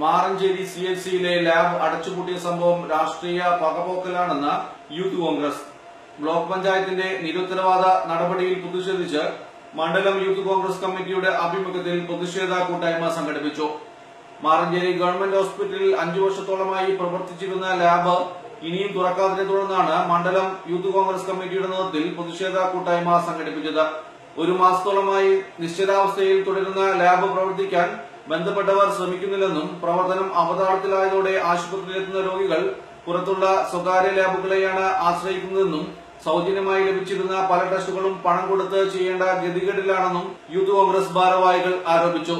Maranchery C L സിയിലെ lab അടച്ചുപൂട്ടിയ സംഭവം രാഷ്ട്രീയ പകപോക്കലാണെന്ന് യൂത്ത് കോൺഗ്രസ്. ബ്ലോക്ക് പഞ്ചായത്തിന്റെ നിരുത്തരവാദ നടപടിയിൽ പ്രതിഷേധിച്ച് മണ്ഡലം യൂത്ത് കോൺഗ്രസ് കമ്മിറ്റിയുടെ ആഭിമുഖ്യത്തിൽ പ്രതിഷേധ കൂട്ടായ്മ സംഘടിപ്പിച്ചു. മാറഞ്ചേരി ഗവൺമെന്റ് ഹോസ്പിറ്റലിൽ അഞ്ചു വർഷത്തോളമായി പ്രവർത്തിച്ചിരുന്ന ലാബ് ഇനിയും തുറക്കാത്തതിനെ തുടർന്നാണ് മണ്ഡലം യൂത്ത് കോൺഗ്രസ് കമ്മിറ്റിയുടെ നേതൃത്വത്തിൽ പ്രതിഷേധ കൂട്ടായ്മ സംഘടിപ്പിച്ചത്. ഒരു മാസത്തോളമായി നിശ്ചിതാവസ്ഥയിൽ തുടരുന്ന ലാബ് പ്രവർത്തിക്കാൻ ബന്ധപ്പെട്ടവർ ശ്രമിക്കുന്നില്ലെന്നും പ്രവർത്തനം അവതാളത്തിലായതോടെ ആശുപത്രിയിലെത്തുന്ന രോഗികൾ പുറത്തുള്ള സ്വകാര്യ ലാബുകളെയാണ് ആശ്രയിക്കുന്നതെന്നും സൗജന്യമായി ലഭിച്ചിരുന്ന പല ടെസ്റ്റുകളും പണം കൊടുത്ത് ചെയ്യേണ്ട ഗതികേടിലാണെന്നും യൂത്ത് കോൺഗ്രസ് ഭാരവാഹികൾ ആരോപിച്ചു.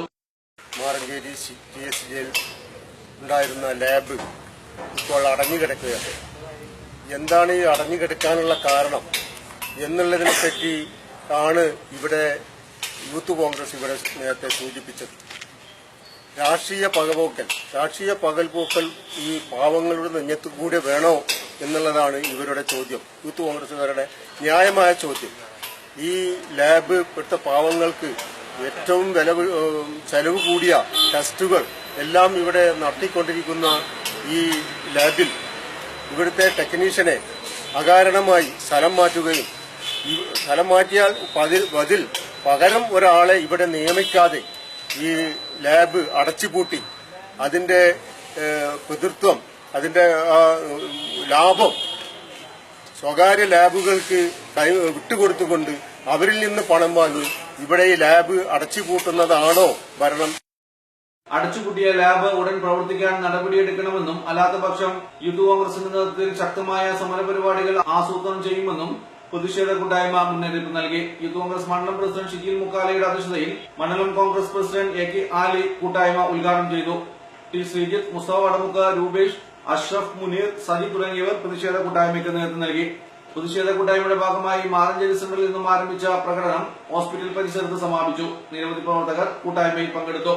മാറഞ്ചേരി ടി എസ് ജിയിൽ ഉണ്ടായിരുന്ന ലാബ് ഇപ്പോൾ അടഞ്ഞുകിടക്കുകയാണ്. എന്താണ് ഈ അടഞ്ഞുകിടക്കാനുള്ള കാരണം എന്നുള്ളതിനെപ്പറ്റി ആണ് ഇവിടെ യൂത്ത് കോൺഗ്രസ് ഇവിടെ നേരത്തെ സൂചിപ്പിച്ചത്. രാഷ്ട്രീയ പകപോക്കൽ. രാഷ്ട്രീയ പകൽപോക്കൽ ഈ പാവങ്ങളുടെ നെഞ്ഞത്ത് കൂടെ വേണോ എന്നുള്ളതാണ് ഇവരുടെ ചോദ്യം. യൂത്ത് കോൺഗ്രസുകാരുടെ ന്യായമായ ചോദ്യം. ഈ ലാബ് പെട്ട പാവങ്ങൾക്ക് ഏറ്റവും വില ചെലവ് കൂടിയ ടെസ്റ്റുകൾ എല്ലാം ഇവിടെ നടത്തിക്കൊണ്ടിരിക്കുന്ന ഈ ലാബിൽ ഇവിടുത്തെ ടെക്നീഷ്യനെ അകാരണമായി സ്ഥലം മാറ്റുകയും സ്ഥലം മാറ്റിയാൽ പതിൽ പകരം ഒരാളെ ഇവിടെ നിയമിക്കാതെ ഈ ലാബ് അടച്ചുപൂട്ടി അതിന്റെ പിതൃത്വം അതിന്റെ ലാഭം സ്വകാര്യ ലാബുകൾക്ക് വിട്ടുകൊടുത്തുകൊണ്ട് അവരിൽ നിന്ന് പണം വാങ്ങി ഇവിടെ ഈ ലാബ് അടച്ചുപൂട്ടുന്നതാണോ ഭരണം? അടച്ചുപൂട്ടിയ ലാബ് ഉടൻ പ്രവർത്തിക്കാൻ നടപടിയെടുക്കണമെന്നും അല്ലാത്ത പക്ഷം യൂത്ത് കോൺഗ്രസിന്റെ നേതൃത്വത്തിൽ ശക്തമായ സമരപരിപാടികൾ ആസൂത്രണം ചെയ്യുമെന്നും പ്രതിഷേധ കൂട്ടായ്മ മുന്നറിയിപ്പ് നൽകി. യൂത്ത് കോൺഗ്രസ് മണ്ഡലം പ്രസിഡന്റ് ഷിജിൽ മുക്കാലയുടെ അധ്യക്ഷതയിൽ മണ്ഡലം Congress president A K Ali കൂട്ടായ്മ ഉദ്ഘാടനം ചെയ്തു. ടി ശ്രീജിത്ത് മുസ്തഫ വടമുക്ക രൂപേഷ് അഷ്റഫ് മുനീർ സജി തുടങ്ങിയവർ പ്രതിഷേധ കൂട്ടായ്മയ്ക്ക് നേതൃത്വം നൽകി. പ്രതിഷേധ കൂട്ടായ്മയുടെ ഭാഗമായി മാറഞ്ചേരി സെന്ററിൽ നിന്നും ആരംഭിച്ച പ്രകടനം ഹോസ്പിറ്റൽ പരിസരത്ത് സമാപിച്ചു. നിരവധി പ്രവർത്തകർ കൂട്ടായ്മയിൽ പങ്കെടുത്തു.